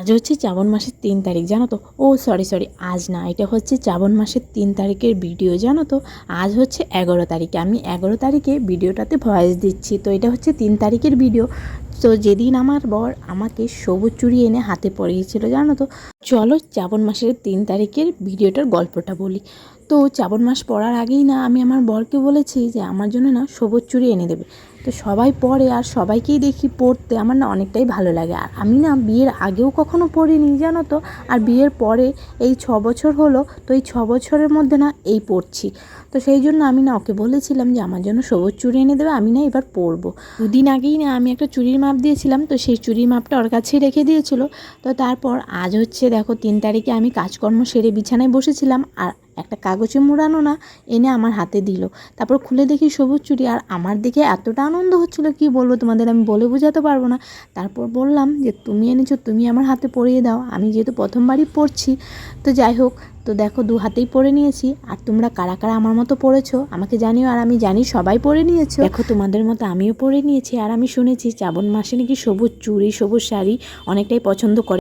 আজ হচ্ছে শ্রাবণ মাসের তিন তারিখ, জানো তো? ও সরি সরি আজ না, এটা হচ্ছে শ্রাবণ মাসের তিন তারিখের ভিডিও জানো তো? আজ হচ্ছে এগারো তারিখে, আমি এগারো তারিখে ভিডিওটাতে ভয়েস দিচ্ছি, তো এটা হচ্ছে তিন তারিখের ভিডিও তো যেদিন আমার বর আমাকে সবুজ চুড়ি এনে হাতে পরিয়েছিল, জানো তো? চলো শ্রাবণ মাসের তিন তারিখের ভিডিওটার গল্পটা বলি। তো শ্রাবণ মাস পড়ার আগেই না আমি আমার বরকে বলেছি যে আমার জন্য না সবুজ চুড়ি এনে দেবে। তো সবাই পরে আর সবাইকেই দেখি পড়তে, আমার না অনেকটাই ভালো লাগে। আর আমি না বিয়ের আগেও কখনো পড়িনি, জানো তো? আর বিয়ের পরে এই ছ বছর হলো, তো এই ছ বছরের মধ্যে না এই পড়ছি। তো সেই জন্য আমি না ওকে বলেছিলাম যে আমার জন্য সবুজ চুড়ি এনে দেবে, আমি না এবার পরবো। দুদিন আগেই না আমি একটা চুড়ির মাপ দিয়েছিলাম, তো সেই চুরি মাপটা ওর কাছেই রেখে দিয়েছিল। তো তারপর আজ হচ্ছে দেখো তিন তারিখে আমি কাজকর্ম সেরে বিছানায় বসেছিলাম আর একটা কাগজে মোড়ানো না, এনে আমার হাতে দিল। তারপর খুলে দেখি সবুজ চুড়ি, আর আমার দেখে এতটা আনন্দ হচ্ছিল, কি বলব তোমাদের? আমি বলে বোঝাতে পারব না। তারপর বললাম যে, তুমি এনেছো, তুমি আমার হাতে পরিয়ে দাও। আমি যেহেতু প্রথমবারই পড়ছি তো যাই হোক, তো দেখো দু হাতেই পরে নিয়েছি। আর তোমরা কারা কারা আমার মতো পড়েছো আমাকে জানিও। আর আমি জানি সবাই পরে নিয়েছো। দেখো, তোমাদের মতো আমিও পরে নিয়েছি। আর আমি শুনেছি, শ্রাবণ মাসে নাকি সবুজ চুড়ি, সবুজ শাড়ি অনেকটাই পছন্দ করে।